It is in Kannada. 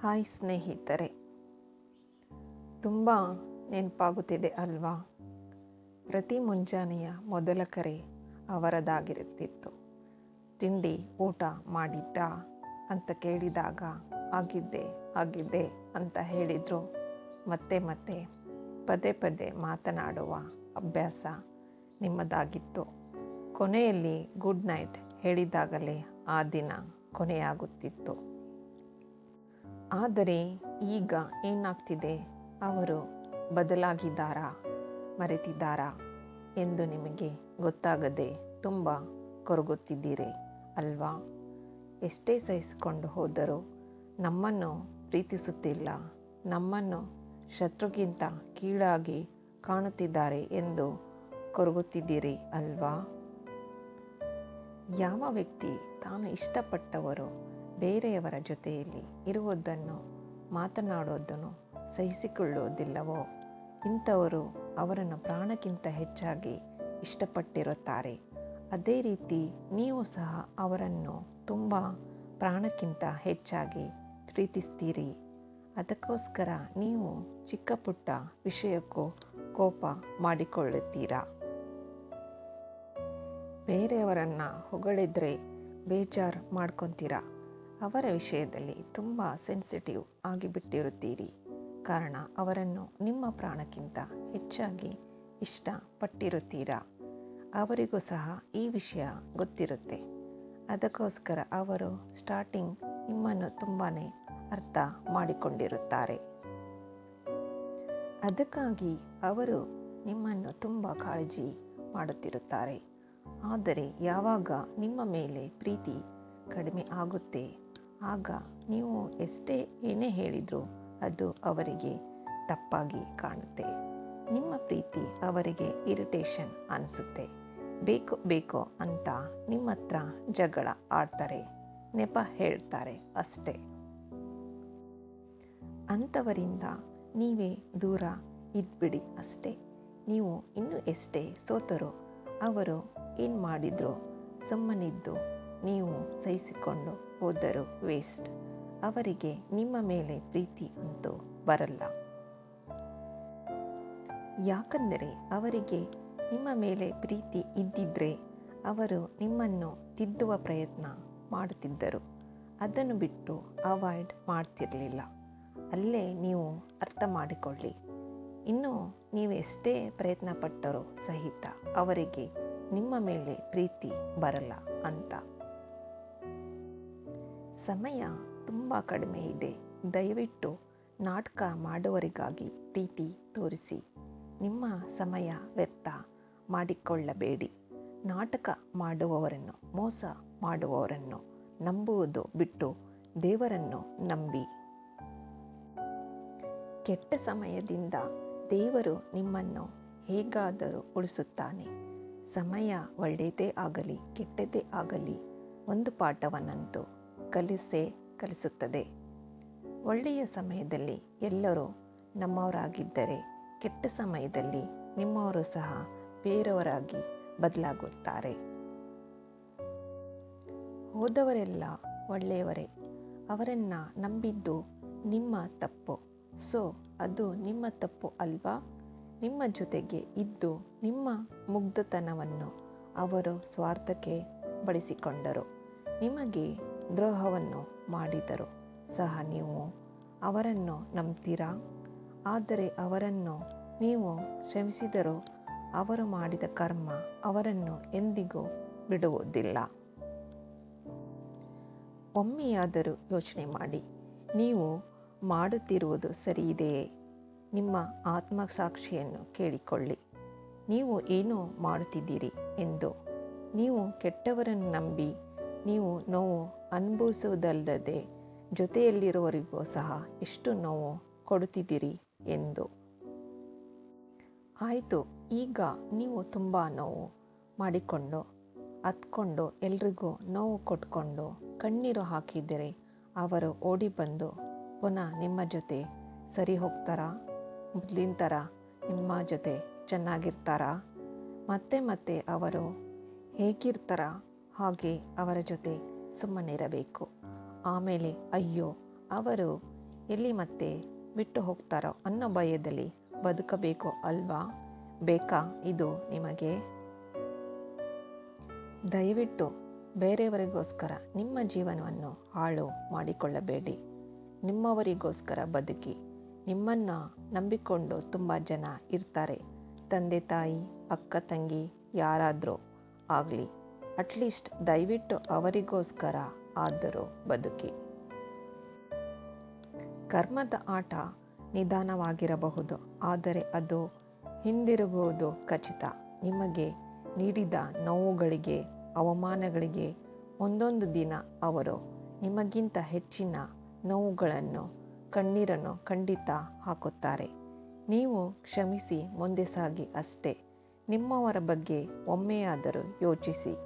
ಹಾಯ್ ಸ್ನೇಹಿತರೆ. ತುಂಬ ನೆನಪಾಗುತ್ತಿದೆ ಅಲ್ವಾ? ಪ್ರತಿ ಮುಂಜಾನೆಯ ಮೊದಲ ಕರೆ ಅವರದಾಗಿರುತ್ತಿತ್ತು. ತಿಂಡಿ ಊಟ ಮಾಡಿದ್ದ ಅಂತ ಕೇಳಿದಾಗ, ಆಗಿದ್ದೆ ಆಗಿದ್ದೆ ಅಂತ ಹೇಳಿದರು. ಮತ್ತೆ ಮತ್ತೆ ಪದೇ ಪದೇ ಮಾತನಾಡುವ ಅಭ್ಯಾಸ ನಿಮ್ಮದಾಗಿತ್ತು. ಕೊನೆಯಲ್ಲಿ ಗುಡ್ ನೈಟ್ ಹೇಳಿದಾಗಲೇ ಆ ದಿನ ಕೊನೆಯಾಗುತ್ತಿತ್ತು. ಆದರೆ ಈಗ ಏನಾಗ್ತಿದೆ? ಅವರು ಬದಲಾಗಿದ್ದಾರಾ? ಮರೆತಿದ್ದಾರಾ? ಎಂದು ನಿಮಗೆ ಗೊತ್ತಾಗದೆ ತುಂಬ ಕೊರಗುತ್ತಿದ್ದೀರಿ ಅಲ್ವಾ? ಎಷ್ಟೇ ಸಹಿಸಿಕೊಂಡು ಹೋದರೂ ನಮ್ಮನ್ನು ಪ್ರೀತಿಸುತ್ತಿಲ್ಲ. ನಮ್ಮನ್ನು ಶತ್ರುಗಿಂತ ಕೀಳಾಗಿ ಕಾಣುತ್ತಿದ್ದಾರೆ ಎಂದು ಕೊರಗುತ್ತಿದ್ದೀರಿ ಅಲ್ವಾ? ಯಾವ ವ್ಯಕ್ತಿ ತಾನು ಇಷ್ಟಪಟ್ಟವರು ಬೇರೆಯವರ ಜೊತೆಯಲ್ಲಿ ಇರುವುದನ್ನು ಮಾತನಾಡೋದನ್ನು ಸಹಿಸಿಕೊಳ್ಳುವುದಿಲ್ಲವೋ? ಇಂಥವರು ಅವರನ್ನು ಪ್ರಾಣಕ್ಕಿಂತ ಹೆಚ್ಚಾಗಿ ಇಷ್ಟಪಟ್ಟಿರುತ್ತಾರೆ. ಅದೇ ರೀತಿ ನೀವು ಸಹ ಅವರನ್ನು ತುಂಬ ಪ್ರಾಣಕ್ಕಿಂತ ಹೆಚ್ಚಾಗಿ ಪ್ರೀತಿಸ್ತೀರಿ. ಅದಕ್ಕೋಸ್ಕರ ನೀವು ಚಿಕ್ಕ ಪುಟ್ಟ ವಿಷಯಕ್ಕೂ ಕೋಪ ಮಾಡಿಕೊಳ್ಳುತ್ತೀರಾ? ಬೇರೆಯವರನ್ನು ಹೊಗಳಿದ್ರೆ ಬೇಜಾರು ಮಾಡ್ಕೊತೀರಾ? ಅವರ ವಿಷಯದಲ್ಲಿ ತುಂಬ ಸೆನ್ಸಿಟಿವ್ ಆಗಿಬಿಟ್ಟಿರುತ್ತೀರಿ. ಕಾರಣ, ಅವರನ್ನು ನಿಮ್ಮ ಪ್ರಾಣಕ್ಕಿಂತ ಹೆಚ್ಚಾಗಿ ಇಷ್ಟಪಟ್ಟಿರುತ್ತೀರಾ? ಅವರಿಗೂ ಸಹ ಈ ವಿಷಯ ಗೊತ್ತಿರುತ್ತೆ. ಅದಕ್ಕೋಸ್ಕರ ಅವರು ಸ್ಟಾರ್ಟಿಂಗ್ ನಿಮ್ಮನ್ನು ತುಂಬಾ ಅರ್ಥ ಮಾಡಿಕೊಂಡಿರುತ್ತಾರೆ. ಅದಕ್ಕಾಗಿ ಅವರು ನಿಮ್ಮನ್ನು ತುಂಬ ಕಾಳಜಿ ಮಾಡುತ್ತಿರುತ್ತಾರೆ. ಆದರೆ, ಯಾವಾಗ ನಿಮ್ಮ ಮೇಲೆ ಪ್ರೀತಿ ಕಡಿಮೆ ಆಗುತ್ತೆ ಆಗ ನೀವು ಎಷ್ಟೇ ಏನೇ ಹೇಳಿದರೂ ಅದು ಅವರಿಗೆ ತಪ್ಪಾಗಿ ಕಾಣುತ್ತೆ. ನಿಮ್ಮ ಪ್ರೀತಿ ಅವರಿಗೆ ಇರಿಟೇಷನ್ ಅನಿಸುತ್ತೆ. ಬೇಕು ಬೇಕು ಅಂತ ನಿಮ್ಮ ಹತ್ರ ಜಗಳ ಆಡ್ತಾರೆ. ನೆಪ ಹೇಳ್ತಾರೆ ಅಷ್ಟೇ. ಅಂಥವರಿಂದ ನೀವೇ ದೂರ ಇದ್ಬಿಡಿ ಅಷ್ಟೇ. ನೀವು ಇನ್ನೂ ಎಷ್ಟೇ ಸೋತರೋ, ಅವರು ಏನು ಮಾಡಿದ್ರು ಸುಮ್ಮನಿದ್ದು ನೀವು ಸಹಿಸಿಕೊಂಡು ಹೋದರೂ ವೇಸ್ಟ್. ಅವರಿಗೆ ನಿಮ್ಮ ಮೇಲೆ ಪ್ರೀತಿ ಅಂತೂ ಬರಲ್ಲ. ಯಾಕಂದರೆ ಅವರಿಗೆ ನಿಮ್ಮ ಮೇಲೆ ಪ್ರೀತಿ ಇದ್ದಿದ್ರೆ ಅವರು ನಿಮ್ಮನ್ನು ತಿದ್ದುವ ಪ್ರಯತ್ನ ಮಾಡುತ್ತಿದ್ದರು. ಅದನ್ನು ಬಿಟ್ಟು ಅವಾಯ್ಡ್ ಮಾಡ್ತಿರಲಿಲ್ಲ. ಅಲ್ಲೇ ನೀವು ಅರ್ಥ ಮಾಡಿಕೊಳ್ಳಿ. ಇನ್ನು ನೀವು ಎಷ್ಟೇ ಪ್ರಯತ್ನ ಪಟ್ಟರೂ ಸಹಿತ ಅವರಿಗೆ ನಿಮ್ಮ ಮೇಲೆ ಪ್ರೀತಿ ಬರಲ್ಲ ಅಂತ. ಸಮಯ ತುಂಬ ಕಡಿಮೆ ಇದೆ. ದಯವಿಟ್ಟು ನಾಟಕ ಮಾಡುವರಿಗಾಗಿ ಪ್ರೀತಿ ತೋರಿಸಿ. ನಿಮ್ಮ ಸಮಯ ವ್ಯರ್ಥ ಮಾಡಿಕೊಳ್ಳಬೇಡಿ. ನಾಟಕ ಮಾಡುವವರನ್ನು, ಮೋಸ ಮಾಡುವವರನ್ನು ನಂಬುವುದು ಬಿಟ್ಟು ದೇವರನ್ನು ನಂಬಿ. ಕೆಟ್ಟ ಸಮಯದಿಂದ ದೇವರು ನಿಮ್ಮನ್ನು ಹೇಗಾದರೂ ಉಳಿಸುತ್ತಾನೆ. ಸಮಯ ಒಳ್ಳೆಯದೇ ಆಗಲಿ, ಕೆಟ್ಟದೇ ಆಗಲಿ, ಒಂದು ಪಾಠವನ್ನಂತೂ ಕಲಿಸೇ, ಕಲಿಸುತ್ತದೆ. ಒಳ್ಳೆಯ ಸಮಯದಲ್ಲಿ ಎಲ್ಲರೂ ನಮ್ಮವರಾಗಿದ್ದರೆ, ಕೆಟ್ಟ ಸಮಯದಲ್ಲಿ ನಿಮ್ಮವರು ಸಹ ಬೇರೆಯವರಾಗಿ ಬದಲಾಗುತ್ತಾರೆ. ಹೋದವರೆಲ್ಲ ಒಳ್ಳೆಯವರೇ. ಅವರನ್ನು ನಂಬಿದ್ದು ನಿಮ್ಮ ತಪ್ಪು. ಸೊ, ಅದು ನಿಮ್ಮ ತಪ್ಪು ಅಲ್ವಾ? ನಿಮ್ಮ ಜೊತೆಗೆ ಇದ್ದು ನಿಮ್ಮ ಮುಗ್ಧತನವನ್ನು ಅವರು ಸ್ವಾರ್ಥಕ್ಕೆ ಬಳಸಿಕೊಂಡರು. ನಿಮಗೆ ದ್ರೋಹವನ್ನು ಮಾಡಿದರು ಸಹ ನೀವು ಅವರನ್ನು ನಂಬ್ತೀರಾ? ಆದರೆ ಅವರನ್ನು ನೀವು ಕ್ಷಮಿಸಿದರೂ ಅವರು ಮಾಡಿದ ಕರ್ಮ ಅವರನ್ನು ಎಂದಿಗೂ ಬಿಡುವುದಿಲ್ಲ. ಒಮ್ಮೆಯಾದರೂ ಯೋಚನೆ ಮಾಡಿ, ನೀವು ಮಾಡುತ್ತಿರುವುದು ಸರಿಯಿದೆಯೇ? ನಿಮ್ಮ ಆತ್ಮಸಾಕ್ಷಿಯನ್ನು ಕೇಳಿಕೊಳ್ಳಿ. ನೀವು ಏನು ಮಾಡುತ್ತಿದ್ದೀರಿ ಎಂದು. ನೀವು ಕೆಟ್ಟವರನ್ನು ನಂಬಿ, ನೀವು ನೋವು ಅನುಭವಿಸುವುದಲ್ಲದೆ ಜೊತೆಯಲ್ಲಿರುವವರಿಗೂ ಸಹ ಎಷ್ಟು ನೋವು ಕೊಡುತ್ತಿದ್ದೀರಿ ಎಂದು. ಆಯಿತು, ಈಗ ನೀವು ತುಂಬ ನೋವು ಮಾಡಿಕೊಂಡು ಹತ್ಕೊಂಡು ಎಲ್ರಿಗೂ ನೋವು ಕೊಟ್ಕೊಂಡು ಕಣ್ಣೀರು ಹಾಕಿದರೆ ಅವರು ಓಡಿ ಬಂದು ಪುನಃ ನಿಮ್ಮ ಜೊತೆ ಸರಿ ಹೋಗ್ತಾರಾ? ಮೊದಲಿನ ಥರ ನಿಮ್ಮ ಜೊತೆ ಚೆನ್ನಾಗಿರ್ತಾರಾ? ಮತ್ತೆ ಮತ್ತೆ ಅವರು ಹೇಗಿರ್ತಾರ? ಹಾಗೆ ಅವರ ಜೊತೆ ಸುಮ್ಮನಿರಬೇಕು ಆಮೇಲೆ ಅಯ್ಯೋ, ಅವರು ಎಲ್ಲಿ ಮತ್ತೆ ಬಿಟ್ಟು ಹೋಗ್ತಾರೋ ಅನ್ನೋ ಭಯದಲ್ಲಿ ಬದುಕಬೇಕು ಅಲ್ವಾ? ಬೇಕಾ ಇದು ನಿಮಗೆ? ದಯವಿಟ್ಟು ಬೇರೆಯವರಿಗೋಸ್ಕರ ನಿಮ್ಮ ಜೀವನವನ್ನು ಹಾಳು ಮಾಡಿಕೊಳ್ಳಬೇಡಿ. ನಿಮ್ಮವರಿಗೋಸ್ಕರ ಬದುಕಿ. ನಿಮ್ಮನ್ನು ನಂಬಿಕೊಂಡು ತುಂಬ ಜನ ಇರ್ತಾರೆ. ತಂದೆ, ತಾಯಿ, ಅಕ್ಕ, ತಂಗಿ ಯಾರಾದರೂ ಆಗಲಿ. ಅಟ್ಲೀಸ್ಟ್ ದಯವಿಟ್ಟು ಅವರಿಗೋಸ್ಕರ ಆದರೂ ಬದುಕಿ. ಕರ್ಮದ ಆಟ ನಿಧಾನವಾಗಿರಬಹುದು, ಆದರೆ ಅದು ಹಿಂದಿರುಗುವುದು ಖಚಿತ. ನಿಮಗೆ ನೀಡಿದ ನೋವುಗಳಿಗೆ, ಅವಮಾನಗಳಿಗೆ ಒಂದೊಂದು ದಿನ ಅವರು ನಿಮಗಿಂತ ಹೆಚ್ಚಿನ ನೋವುಗಳನ್ನು, ಕಣ್ಣೀರನ್ನು ಖಂಡಿತ ಹಾಕುತ್ತಾರೆ. ನೀವು ಕ್ಷಮಿಸಿ, ಮುಂದೆ ಸಾಗಿ ಅಷ್ಟೇ. ನಿಮ್ಮವರ ಬಗ್ಗೆ ಒಮ್ಮೆಯಾದರೂ ಯೋಚಿಸಿ.